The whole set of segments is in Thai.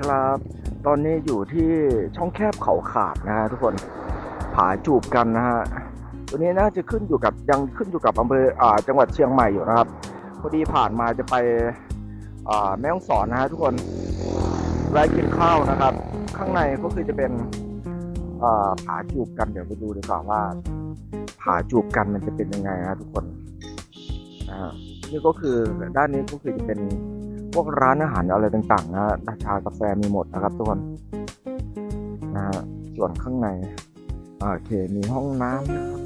ครับ ตอนนี้อยู่ที่ช่องแคบเขาขาดนะฮะทุกคนผาจูบกันนะฮะตัวนี้น่าจะขึ้นอยู่กับยังขึ้นอยู่กับอำเภออ่าจังหวัดเชียงใหม่อยู่นะครับพอดีผ่านมาจะไปอ่าแม่ฮ่องสอนนะฮะทุกคนแวะกินข้าวนะครับ ข้างในก็คือจะเป็นอ่าผาจูบกันเดี๋ยวไปดูดีกว่าว่าผาจูบกันมันจะเป็นยังไงนะทุกคนนี่ก็คือด้านนี้ก็คือจะเป็น พวกร้านอาหารอะไรต่างๆ นะฮะชากาแฟมีหมดนะครับทุกคนนะฮะส่วนข้างในโอเคมีห้องน้ำนะครับ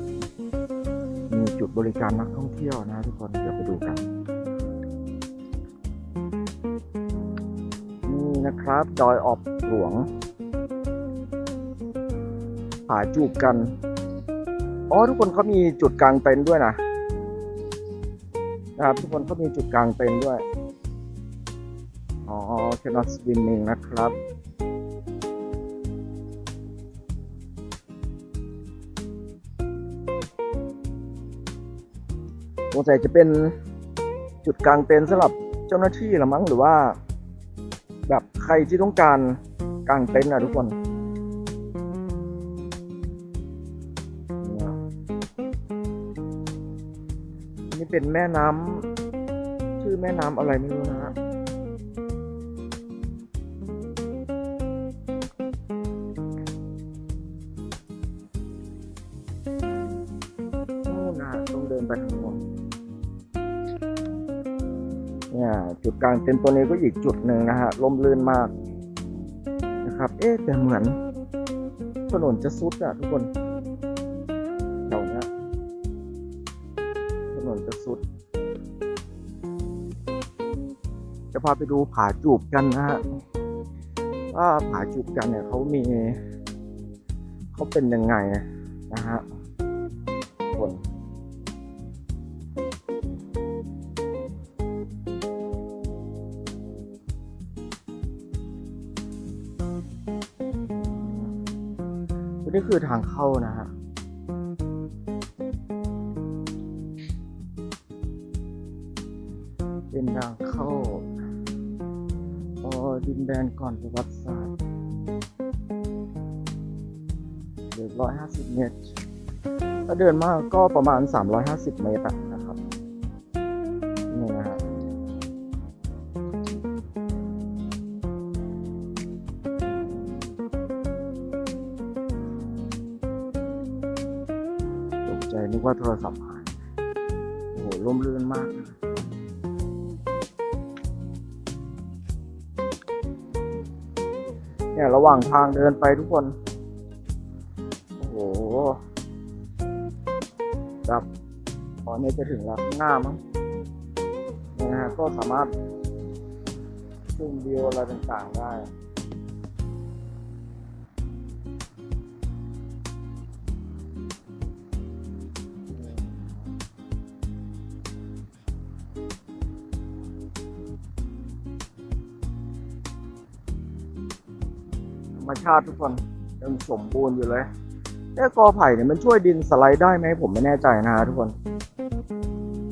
มีจุดบริการนักท่องเที่ยวนะฮะทุกคนเดี๋ยวไปดูกันนี่นะครับดอยออบหลวงผาจูบกัน อ๋อทุกคนเขามีจุดกลางเต็นท์ด้วยนะนะครับทุกคนเขามีจุดกลางเต็นท์ด้วย อ๋อ cannot swimming นะครับ สงสัยจะเป็นจุดกลางเต็นท์สำหรับเจ้าหน้าที่ละมั้งหรือว่า แบบใครที่ต้องการกางเต็นท์นะทุกคนเนี่ยนี่เป็นแม่น้ำชื่อแม่น้ำอะไรไม่รู้นะ ต้องเดินไปทางโน้นเนี่ยจุดกลางเต็นท์ตัวนี้ก็อีกจุดหนึ่งนะฮะลมลื่นมากนะครับ เอ๊ะแต่เหมือนถนนจะซุดอะทุกคนแถวนี้ถนนจะสุด จะพาไปดูผาจูบกันนะฮะว่าผาจูบกันเนี่ยเขามีเขาเป็นยังไงนะฮะคน นี่คือทางเข้านะฮะเป็นทางเข้าอ่อดินแดนก่อนประวัติศาสตร์เดือร้อยห้าสิบเมตร ถ้าเดินมากก็ประมาณสามร้อยห้าสิบเมตรอะ นึกว่าโทรศัพท์หายโอ้โหร่มรื่นมากนะเนี่ยระหว่างทางเดินไปทุกคน โอ้โหแบบตอนนี้จะถึงแล้วหน้ามั้งเนี่ยนะฮะก็สามารถชมวิวอะไรต่างๆได้ มชาติทุกคนยังสมบูรณ์อยู่เลยแต่กอไผ่เนี่ยมันช่วยดินสไลด์ได้ไหมผมไม่แน่ใจนะฮะทุกคน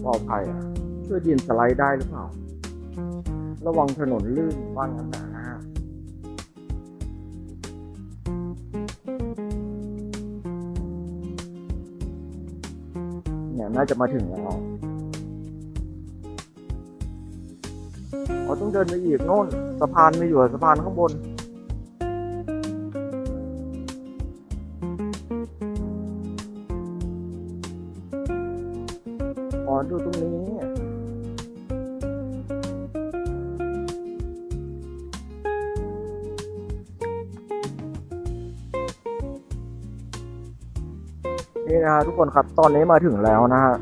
กอไผ่ช่วยดินสไลด์ได้หรือเปล่า ระวังถนนลื่นว่างนั้นนะฮะเนี่ยน่าจะมาถึงแล้วอ๋อต้องเดินไปอีกโน่นสะพานไม่อยู่สะพานข้างบน อ๋อดูตรงนี้นี่นะฮะทุกคนครับตอนนี้มาถึงแล้วนะฮะ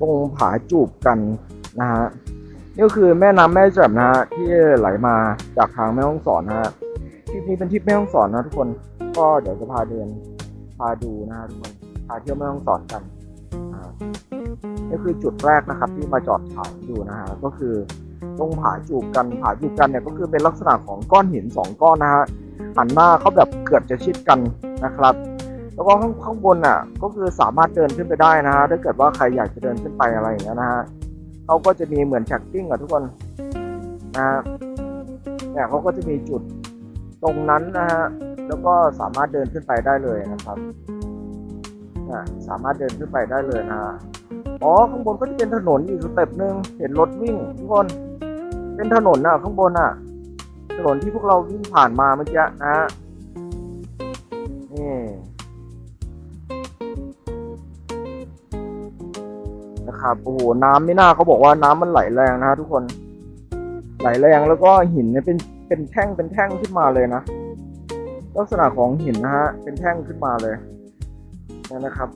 ตรงผาจูบกันนะฮะนี่ก็คือแม่น้ำแม่แจ่มนะฮะที่ไหลมาจากทางแม่ฮ่องสอนนะฮะทริปนี้เป็นทริปแม่ฮ่องสอนนะทุกคนก็เดี๋ยวจะพาเดินพาดูนะฮะทุกคนพาเที่ยวแม่ฮ่องสอนกัน นี่คือจุดแรกนะครับที่มาจอดถ่ายอยู่นะฮะก็คือตรงผาจูบกันผาจูบกันเนี่ยก็คือเป็นลักษณะของก้อนหินสองก้อนนะฮะหันหน้าเขาแบบเกือบจะชิดกันนะครับ แล้วก็ข้างข้างบนน่ะก็คือสามารถเดินขึ้นไปได้นะฮะถ้าเกิดว่าใครอยากจะเดินขึ้นไปอะไรอย่างเงี้ยนะฮะเขาก็จะมีเหมือนแท็กกิ้งอะทุกคนนะฮะเนี่ยเขาก็จะมีจุดตรงนั้นนะฮะแล้วก็สามารถเดินขึ้นไปได้เลยนะครับนี่สามารถเดินขึ้นไปได้เลยนะ อ๋อข้างบนก็จะเป็นถนนอีกสเต็ปหนึ่งเห็นรถวิ่งทุกคน เป็นถนนน่ะ ข้างบนน่ะ ถนนที่พวกเราวิ่งผ่านมาเมื่อกี้นะฮะนี่นะครับโอ้โหน้ำไม่น่าเขาบอกว่าน้ำมันไหลแรงนะฮะทุกคน ไหลแรงแล้วก็หินเนี่ยเป็นเป็นแท่งเป็นแท่งขึ้นมาเลยนะลักษณะของหินนะฮะเป็นแท่งขึ้นมาเลยนี่นะครับ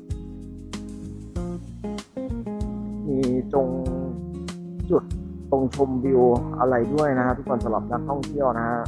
มีจงจุดตรงชมวิวอะไรด้วยนะฮะทุกคนสำหรับนักท่องเที่ยวนะฮะ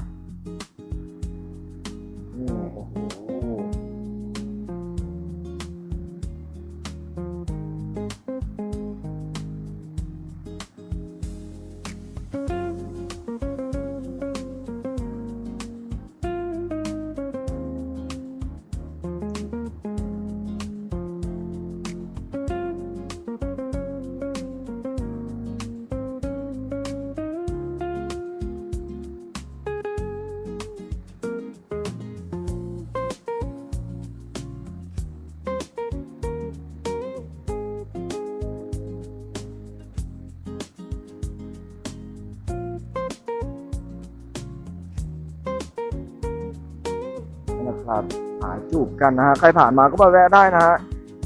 ครับหาจูบกันนะฮะใครผ่านมาก็มาแวะได้นะฮะ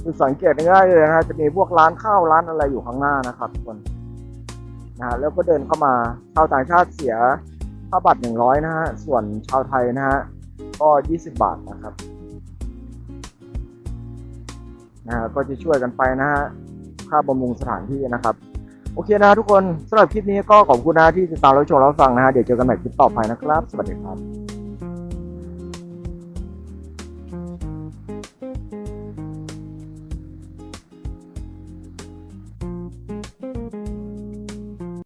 คือสังเกตง่ายเลยนะฮะจะมีพวกร้านข้าวร้านอะไรอยู่ข้างหน้านะครับทุกคนนะฮะแล้วก็เดินเข้ามาชาวต่างชาติเสียค่าบัตรหนึ่งร้อยนะฮะส่วนชาวไทยนะฮะก็ยี่สิบบาทนะครับนะฮะก็จะช่วยกันไปนะฮะค่าบำรุงสถานที่นะครับ โอเคนะฮะทุกคนสำหรับคลิปนี้ก็ขอบคุณนะที่ติดตามรับชมรับฟังนะฮะเดี๋ยวเจอกันใหม่คลิปต่อไปนะครับ สวัสดีครับ